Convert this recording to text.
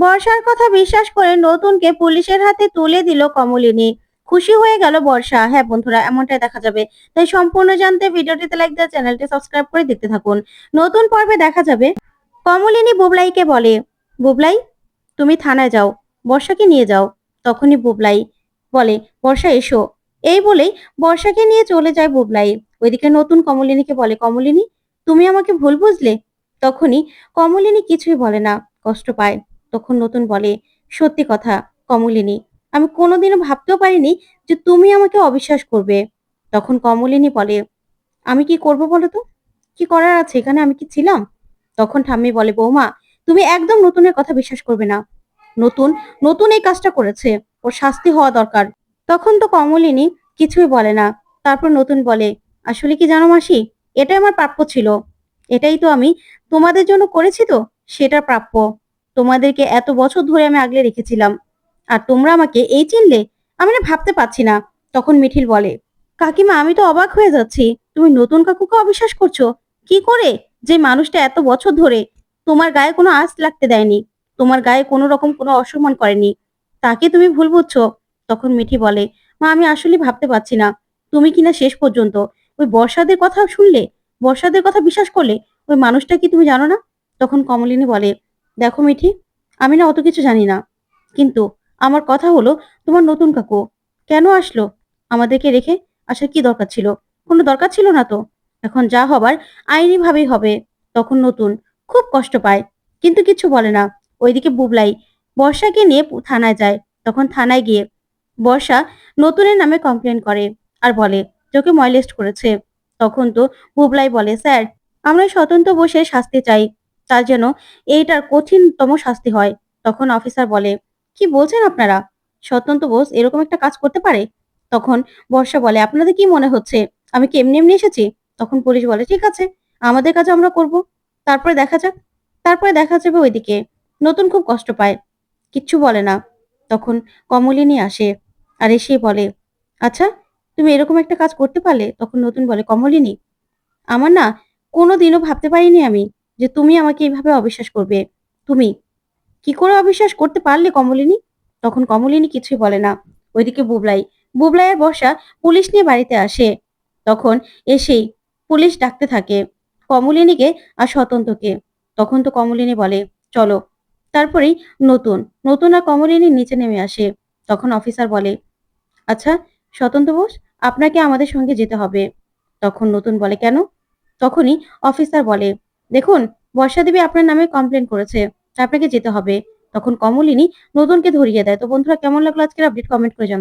বর্ষার কথা বিশ্বাস করে নতুনকে পুলিশের হাতে তুলে দিল কমলিনী। খুশি হয়ে গেল বর্ষা। হ্যাঁ বন্ধুরা, এমনটাই দেখা যাবে। তাই সম্পূর্ণ জানতে ভিডিওটিতে লাইক দিয়ে চ্যানেলটি সাবস্ক্রাইব করে দেখতে থাকুন। নতুন পর্বে দেখা যাবে। কমলিনী বুবলাইকে বলে, বুবলাই, তুমি থানায় যাও। বর্ষাকে নিয়ে যাও। তখনই বুবলাই বলে, বর্ষা, এসো। এই বলেই বর্ষাকে নিয়ে চলে যায় বুবলাই। ওইদিকে নতুন কমলিনীকে বলে, কমলিনী, তুমি আমাকে ভুল বুঝলে? তখনই কমলিনী কিছুই বলে না। কষ্ট পায়। তখন নতুন বলে, সত্যি কথা, কমলিনী, আমি কোনোদিনও ভাবতেও পারিনি যে তুমি আমাকে অবিশ্বাস করবে। তখন কমলিনী বলে, আমি কি করব বলো তো? কি করার আছে? এখানে আমি কি ছিলাম? তখন ঠাম্মি বলে, বৌমা, তুমি একদম নতুনের কথা বিশ্বাস করবে না। নতুন নতুন এই কাজটা করেছে। ওর শাস্তি হওয়া দরকার। তখন তো কমলিনী কিছুই বলে না। তারপর নতুন বলে, আসলে কি জানো মাসি? এটাই আমার প্রাপ্য ছিল। এটাই তো আমি তোমাদের জন্য করেছি তো, সেটা প্রাপ্য। তোমাদেরকে এত বছর ধরে আমি আগলে রেখেছিলাম। আর তোমরা আমাকে এই চিনলে, আমি না ভাবতে পারছি না। তখন মিঠিল বলে, কাকিমা, আমি তো অবাক হয়ে যাচ্ছি। তুমি নতুন কাকুকে অবিশ্বাস করছ? কি করে যে মানুষটা এত বছর ধরে তোমার গায়ে কোনো আঁচ লাগতে দেয়নি, তোমার গায়ে কোনো রকম কোনো অসম্মান করেনি? তাকে তুমি ভুল বুঝছ? তখন মিঠি বলে, মা, আমি আসলে ভাবতে পারছি না। তুমি কিনা শেষ পর্যন্ত? ওই বর্ষাদের কথা শুনলে? বর্ষাদের কথা বিশ্বাস করলে? ওই মানুষটা কি তুমি জানো না? তখন কমলিনী বলে দেখো মিঠি, আমি না অত কিছু জানি না। কিন্তু আমার কথা হলো তোমার নতুন কাকু। কেন আসলো? আমাদেরকে রেখে আসার কি দরকার ছিল? কোনো দরকার ছিল না তো। এখন যা হবার আইনি ভাবেই হবে। তখন নতুন খুব কষ্ট পায়, কিন্তু কিছু বলে না। ওইদিকে বুবলাই বর্ষাকে নিয়ে থানায় যায়। তখন থানায় গিয়ে বর্ষা নতুনের নামে কমপ্লেন করে আর বলে ওকে ময়লেস্ট করেছে। তখন তো বুবলাই বলে, স্যার, আমরা স্বতন্ত্র বসে শাস্তি চাই। তার যেন এইটার কঠিনতম শাস্তি হয়। তখন অফিসার বলে, কি বলছেন আপনারা? স্বতন্ত্র বোস এরকম একটা কাজ করতে পারে? তখন বর্ষা বলে, আপনাদের কি মনে হচ্ছে? আমি কি এমনি এমনি এসেছি? তখন পুলিশ বলে, ঠিক আছে, আমাদের কাজ আমরা করব। তারপরে দেখা যাক, তারপরে দেখা যাবে ওইদিকে। নতুন খুব কষ্ট পায়, কিচ্ছু বলে না। তখন কমলিনী আসে আর এসে বলে আচ্ছা তুমি এরকম একটা কাজ করতে পারলে? তখন নতুন বলে, কমলিনী, আমার না কোনো দিনও ভাবতে পারিনি আমি যে তুমি আমাকে এইভাবে অবিশ্বাস করবে? তুমি কি করে অবিশ্বাস করতে পারলে কমলিনী? তখন কমলিনী কিছুই বলে না। ওইদিকে বুবলাই, বুবলাইয়ের বসা পুলিশ নিয়ে বাড়িতে আসে। তখন এসেই পুলিশ ডাকতে থাকে কমলিনীকে আর স্বতন্ত্রকে। তখন তো কমলিনী বলে, চলো। তারপরেই নতুন নতুন আর কমলিনী নিচে নেমে আসে। তখন অফিসার বলে আচ্ছা স্বতন্ত্র বোস, আপনাকে আমাদের সঙ্গে যেতে হবে। তখন নতুন বলে, কেন? তখনই অফিসার বলে দেখুন বর্ষা দেবী আপনার নামে কমপ্লেন করেছে, আপনাকে যেতে হবে। তখন কমলিনী নতুনকে ধরিয়ে দেয়। তো বন্ধুরা, কেমন লাগল আজকের আপডেট কমেন্ট করে জানাও।